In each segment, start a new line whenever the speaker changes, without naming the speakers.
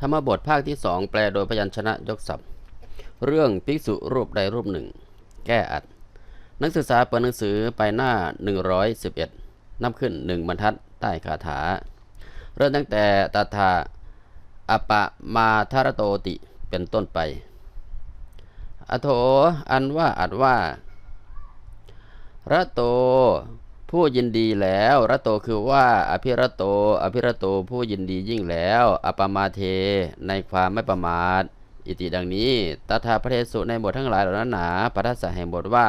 ธรรมบทภาคที่สองแปลโดยพยัญชนะยกศัพท์ เรื่องภิกษุรูปใดรูปหนึ่ง แก้อัด นักศึกษาเปิดหนังสือไปหน้า 111 นับขึ้นหนึ่งบรรทัดใต้คาถา เริ่มตั้งแต่ตาถาอปะมาทารโตติเป็นต้นไป อโถอันว่าอัดว่าระโต ผู้ยินดีแล้วระโตคือว่า อภิระโต อภิระโตผู้ยินดียิ่งแล้ว อปมาเท ในความไม่ประมาท อิติดังนี้ตถาพระเทสุในบททั้งหลายเหล่านั้นหนาปัทสะแห่งบทว่า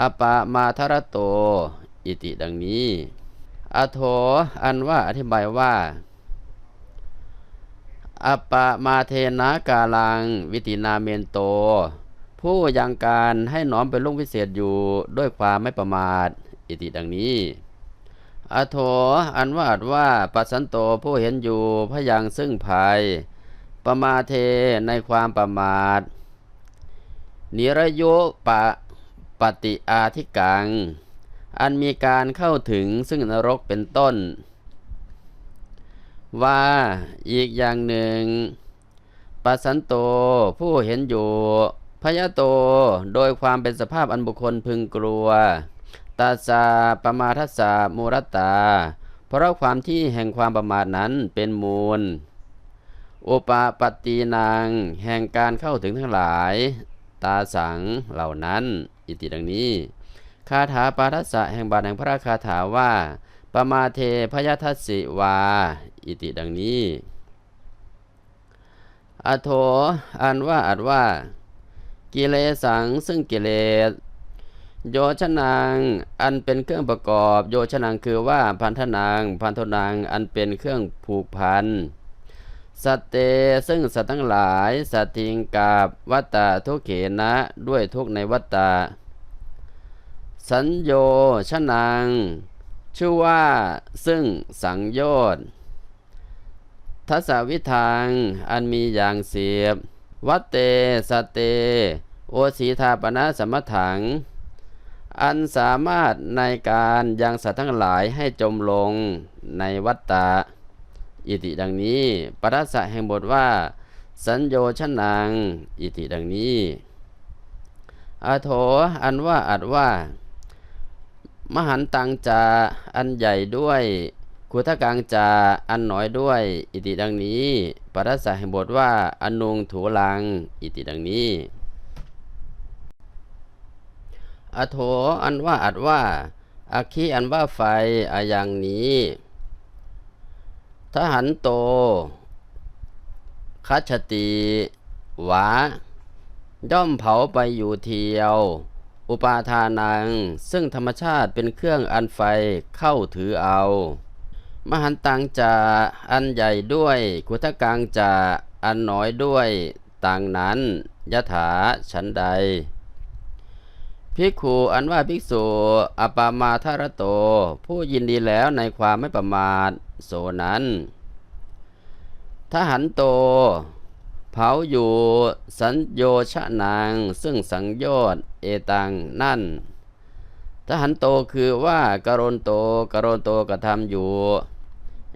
อปมาทระโต อิติดังนี้ อโถอันว่าอธิบายว่าอปมาเทนากาลัง วิตินาเมนโต ผู้ยังการให้น้อมเป็นลุงพิเศษอยู่ด้วยความไม่ประมาท อิติดังนี้ อโถอันว่าดว่าปัสสันโตผู้เห็นอยู่พยังซึ่งภัย ประมาเทในความประมาท นิรโยปะปฏิอาธิกัง อันมีการเข้าถึงซึ่งนรกเป็นต้น ว่าอีกอย่างหนึ่งปัสสันโตผู้เห็นอยู่พยโตโดยความเป็นสภาพอันบุคคลพึงกลัว ตาสาปมาทัสสามูรตตา เพราะความที่แห่งความประมาทนั้นเป็นมูล โอุปปตตีนางแห่งการเข้าถึงทั้งหลาย ตาสังเหล่านั้น อิติดังนี้ คาถาปาทัสสะแห่งบาทแห่งพระคาถาว่าปมาเทพยทัสสิวา อิติดังนี้อโถอันว่าอัดว่า กิเลสังซึ่งกิเลส โยชนังอันเป็นเครื่องประกอบ โยชนังคือว่าพันธนังพันธนังอันเป็นเครื่องผูกพันสัตเตซึ่งสัตว์ทั้งหลายสัตทิงกาบวัตตาทุกเขนะด้วยทุกในวัตตา สัญโยชนังชื่อว่าซึ่งสังโยชน์ทัศวิทางอันมีอย่างเสียบ วัตเตสตเต โอสีธาปนะสมถัง อันสามารถในการยังสัตว์ทั้งหลายให้จมลงในวัตตะอิติดังนี้ปรัสสะแห่งบทว่า สัญโยชนัง อิติดังนี้อาโถอันว่าอัดว่า มหันตังจาอันใหญ่ด้วยคุทกังจาอันน้อยด้วย อิติดังนี้ปรัสสะแห่งบทว่าอนุงถูลัง อิติดังนี้ อโถอันว่าอัดว่าอาคีอันว่าไฟอาอย่างนี้ทหันโตคัจฉติวาย่อมเผาไปอยู่เทียว อุปาทานัง ซึ่งธรรมชาติเป็นเครื่องอันไฟเข้าถือเอา มหันตังจะอันใหญ่ด้วยกุทกังจะอันน้อยด้วย ต่างนั้นยถาฉันใด ภิกขุอันว่าภิกษุ อปามาทารโต ผู้ยินดีแล้วในความไม่ประมาทโสนั้นทหันโต เผาอยู่สัญโยชะนาง ซึ่งสังโยชน์เอตังนั่นทหันโตคือว่ากรณโตกรณโตกระทำอยู่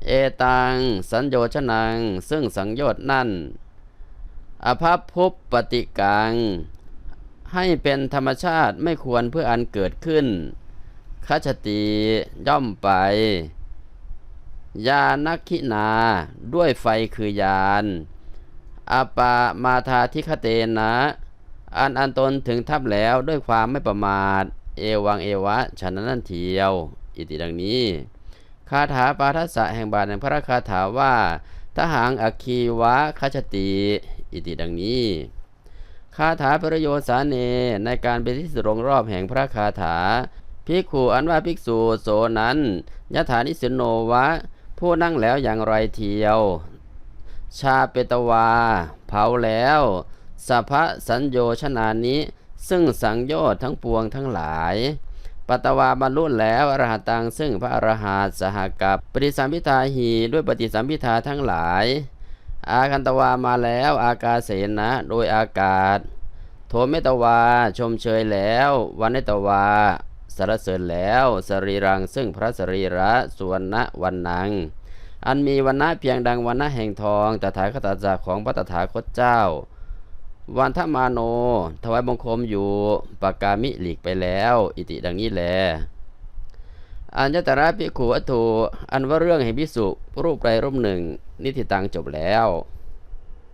เอตังสัญโยชะนางซึ่งสังโยชน์นั่น อภพภุปปฏิกัง ให้เป็นธรรมชาติไม่ควรเพื่ออันเกิดขึ้นคัจติย่อมไป ยานักขินาด้วยไฟคือยานอาปามาทาทิคเตนะ อันอันตนถึงทับแล้วด้วยความไม่ประมาท เอวังเอวะฉันนั้นเทียว อิติดังนี้ คาถาปาทัสสะแห่งบาทแห่งพระคาถาว่า ทหางอคีวะคัจติ อิติดังนี้ คาถาประโยชน์สาเนในการเป็นที่สุดลงรอบแห่งพระคาถาภิกขุอันว่าภิกษุโสนั้นยถานิสินโนวะ ผู้นั่งแล้วอย่างไรเทียว ชาเปตวา เผาแล้วสัพพสัญโยชนานิซึ่งสังโยชน์ทั้งปวงทั้งหลาย ปัตวาบรรลุแล้วอรหัตังซึ่งพระอรหันตสหกับปฏิสัมพิทาหีด้วยปฏิสัมพิทาทั้งหลาย อาคันตวามาแล้ว อากาเสนะ โดยอากาศ โทเมตวาชมเชยแล้ว วันเนตวาสรรเสริญแล้วสรีรังซึ่งพระสรีระสวนณวันนัง อันมีวันนะเพียงดังวันนะแห่งทองตถาคตจักของพระตถาคตเจ้า วันทมาโน ถวายบังคมอยู่ปากกามิหลีกไปแล้ว อิติดังนี้แล อัญญตระภิกขุวัตถุอันว่าเรื่องแห่งพิสุรูปใดรูปหนึ่ง นิติตังจบแล้ว